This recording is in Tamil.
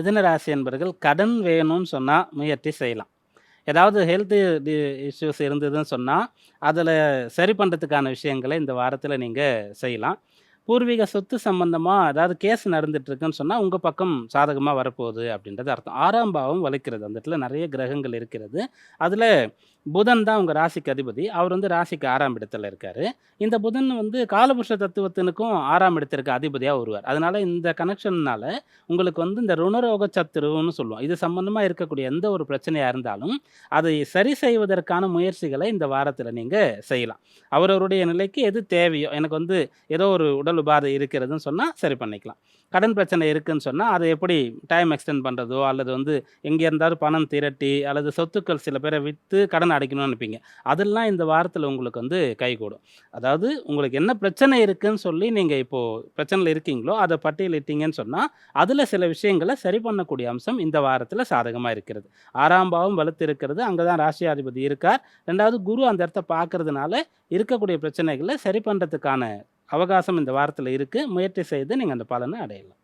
மிதுன ராசி என்பவர்கள் கடன் வேணும்னு சொன்னால் முயற்சி செய்யலாம். ஏதாவது ஹெல்த் இஷ்யூஸ் இருந்ததுன்னு சொன்னால் அதில் சரி பண்ணுறதுக்கான விஷயங்களை இந்த வாரத்தில் நீங்கள் செய்யலாம். பூர்வீக சொத்து சம்பந்தமாக அதாவது கேஸ் நடந்துட்டுருக்குன்னு சொன்னால் உங்கள் பக்கம் சாதகமாக வரப்போகுது அப்படின்றது அர்த்தம். ஆறாம் பாவம் வலிக்கிறது. அந்த இடத்துல நிறைய கிரகங்கள் இருக்கிறது. அதில் புதன் தான் உங்கள் ராசிக்கு அதிபதி. அவர் வந்து ராசிக்கு ஆறாம் இடத்துல இருக்கார். இந்த புதன் வந்து காலபுருஷ தத்துவத்தினுக்கும் ஆறாம் இடத்திற்கு அதிபதியாக வருவார். அதனால் இந்த கனெக்ஷன்னால உங்களுக்கு வந்து இந்த ருணரோக சத்துருன்னு சொல்லுவோம். இது சம்பந்தமாக இருக்கக்கூடிய எந்த ஒரு பிரச்சனையாக இருந்தாலும் அதை சரி செய்வதற்கான முயற்சிகளை இந்த வாரத்தில் நீங்கள் செய்யலாம். அவரவருடைய நிலைக்கு எது தேவையோ எனக்கு வந்து ஏதோ ஒரு உடல் உபாதை இருக்கிறதுன்னு சொன்னால் சரி பண்ணிக்கலாம். கடன் பிரச்சனை இருக்குதுன்னு சொன்னால் அதை எப்படி டைம் எக்ஸ்டெண்ட் பண்ணுறதோ அல்லது வந்து எங்கே இருந்தாலும் பணம் திரட்டி அல்லது சொத்துக்கள் சில பேரை விற்று கடன் அடைக்கணும்னு நினைப்பீங்க. அதெல்லாம் இந்த வாரத்தில் உங்களுக்கு வந்து கைகூடும். அதாவது உங்களுக்கு என்ன பிரச்சனை இருக்குன்னு சொல்லி நீங்கள் இப்போது பிரச்சனையில் இருக்கீங்களோ அதை பட்டியலிட்டீங்கன்னு சொன்னால் அதில் சில விஷயங்களை சரி பண்ணக்கூடிய அம்சம் இந்த வாரத்தில் சாதகமாக இருக்கிறது. ஆறாம் பாவம் வலுத்து இருக்கிறது. அங்கே தான் ராசியாதிபதி இருக்கார். ரெண்டாவது குரு அந்த இடத்த பார்க்கறதுனால இருக்கக்கூடிய பிரச்சனைகளை சரி பண்ணுறதுக்கான அவகாசம் இந்த வாரத்தில் இருக்குது முயற்சி செய்து நீங்கள் அந்த பலனை அடையலாம்.